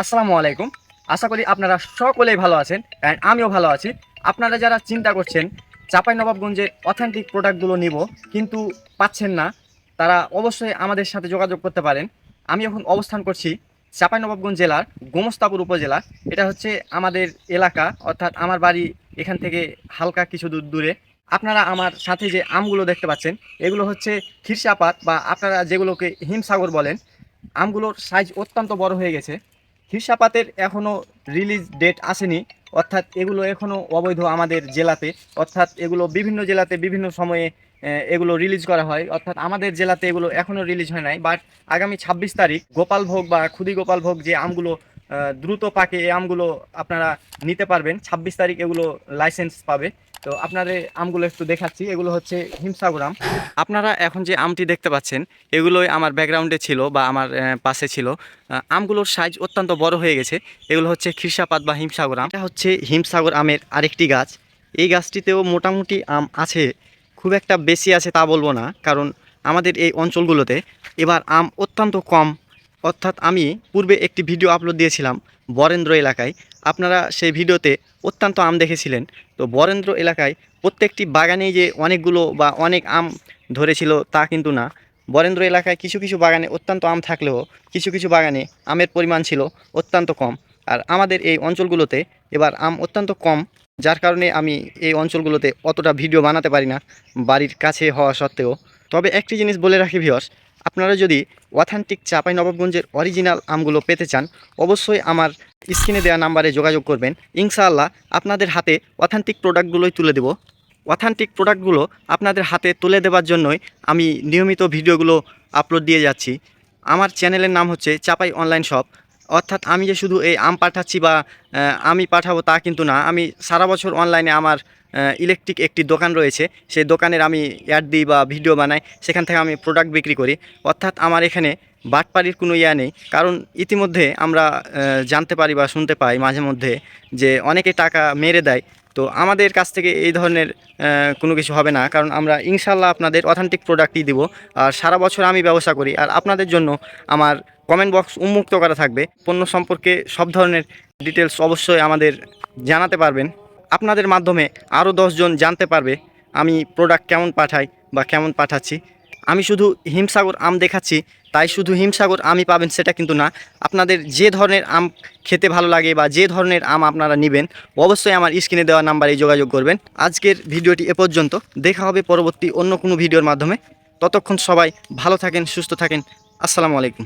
আসসালামু আলাইকুম। আশা করি আপনারা সকলেই ভালো আছেন অ্যান্ড আমিও ভালো আছি। আপনারা যারা চিন্তা করছেন, চাপাই নবাবগঞ্জের অথেন্টিক প্রোডাক্টগুলো নিব, কিন্তু পাচ্ছেন না, তারা অবশ্যই আমাদের সাথে যোগাযোগ করতে পারেন। আমি এখন অবস্থান করছি চাপাই নবাবগঞ্জ জেলার গোমস্তাপুর উপজেলা। এটা হচ্ছে আমাদের এলাকা, অর্থাৎ আমার বাড়ি এখান থেকে হালকা কিছু দূর দূরে। আপনারা আমার সাথে যে আমগুলো দেখতে পাচ্ছেন, এগুলো হচ্ছে খিরসাপাত বা আপনারা যেগুলোকে হিমসাগর বলেন, আমগুলোর সাইজ অত্যন্ত বড় হয়ে গেছে। হিরসাপাতের এখনও রিলিজ ডেট আসেনি। অর্থাৎ এগুলো এখনও অবৈধ আমাদের জেলাতে। অর্থাৎ এগুলো বিভিন্ন জেলাতে বিভিন্ন সময়ে এগুলো রিলিজ করা হয়। অর্থাৎ আমাদের জেলাতে এগুলো এখনও রিলিজ হয় নাই। বাট আগামী ছাব্বিশ তারিখ গোপালভোগ বা খুদি গোপালভোগ যে আমগুলো দ্রুত পাকে এই আমগুলো আপনারা নিতে পারবেন। ছাব্বিশ তারিখ এগুলো লাইসেন্স পাবে। তো আপনাদের আমগুলো একটু দেখাচ্ছি। এগুলো হচ্ছে হিমসাগর আম। আপনারা এখন যে আমটি দেখতে পাচ্ছেন, এগুলোই আমার ব্যাকগ্রাউন্ডে ছিল বা আমার পাশে ছিল। আমগুলোর সাইজ অত্যন্ত বড় হয়ে গেছে। এগুলো হচ্ছে খিরসাপাত বা হিমসাগর আম। এটা হচ্ছে হিমসাগর আমের আরেকটি গাছ। এই গাছটিতেও মোটামুটি আম আছে। খুব একটা বেশি আছে তা বলব না, কারণ আমাদের এই অঞ্চলগুলোতে এবার আম অত্যন্ত কম অর্থাৎ আমি পূর্বে একটি ভিডিও আপলোড দিয়েছিলাম বরেন্দ্র এলাকায়। আপনারা সেই ভিডিওতে অত্যন্ত আম দেখেছিলেন। তো বরেন্দ্র এলাকায় প্রত্যেকটি বাগানেই যে অনেকগুলো বা অনেক আম ধরেছিল তা কিন্তু না। বরেন্দ্র এলাকায় কিছু কিছু বাগানে অত্যন্ত আম থাকলেও কিছু কিছু বাগানে আমের পরিমাণ ছিল অত্যন্ত কম। আর আমাদের এই অঞ্চলগুলোতে এবার আম অত্যন্ত কম, যার কারণে আমি এই অঞ্চলগুলোতে অতটা ভিডিও বানাতে পারি না বাড়ির কাছে হওয়া সত্ত্বেও। তবে একটি জিনিস বলে রাখি ভিওস আপনারা যদি অথেন্টিক চাপাই নবাবগঞ্জের অরিজিনাল আমগুলো পেতে চান, অবশ্যই আমার স্ক্রিনে দেওয়া নাম্বারে যোগাযোগ করবেন। ইনশাআল্লাহ আপনাদের হাতে অথেন্টিক প্রোডাক্টগুলোই তুলে দেবো। অথেন্টিক প্রোডাক্টগুলো আপনাদের হাতে তুলে দেওয়ার জন্যই আমি নিয়মিত ভিডিওগুলো আপলোড দিয়ে যাচ্ছি। আমার চ্যানেলের নাম হচ্ছে চাপাই অনলাইন শপ অর্থাৎ আমি যে শুধু এই আম পাঠাচ্ছি বা আমি পাঠাবো তা কিন্তু না। আমি সারা বছর অনলাইনে আমার ইলেকট্রিক একটি দোকান রয়েছে। সেই দোকানের আমি অ্যাড দিই বা ভিডিও বানাই। সেখান থেকে আমি প্রোডাক্ট বিক্রি করি। অর্থাৎ আমার এখানে বাটপাড়ির কোনো ইয়া নেই। কারণ ইতিমধ্যে আমরা জানতে পারি বা শুনতে পাই মাঝে মধ্যে যে অনেকে টাকা মেরে দেয়। তো আমাদের কাছ থেকে এই ধরনের কোনো কিছু হবে না। কারণ আমরা ইনশাল্লাহ আপনাদের অথেন্টিক প্রোডাক্টই দিব। আর সারা বছর আমি ব্যবসা করি। আর আপনাদের জন্য আমার কমেন্ট বক্স উন্মুক্ত করা থাকবে। পণ্য সম্পর্কে সব ধরনের ডিটেলস অবশ্যই আমাদের জানাতে পারবেন। আপনাদের মাধ্যমে আরও দশজন জানতে পারবে আমি প্রোডাক্ট কেমন পাঠাই বা কেমন পাঠাচ্ছি। আমি শুধু হিমসাগর আম দেখাচ্ছি, তাই শুধু হিমসাগর আমই পাবেন সেটা কিন্তু না। আপনাদের যে ধরনের আম খেতে ভালো লাগে বা যে ধরনের আম আপনারা নেবেন, অবশ্যই আমার স্ক্রিনে দেওয়া নাম্বারে যোগাযোগ করবেন। আজকের ভিডিওটি এ পর্যন্ত। দেখা হবে পরবর্তী অন্য কোনো ভিডিওর মাধ্যমে। ততক্ষণ সবাই ভালো থাকেন, সুস্থ থাকেন। আসসালামু আলাইকুম।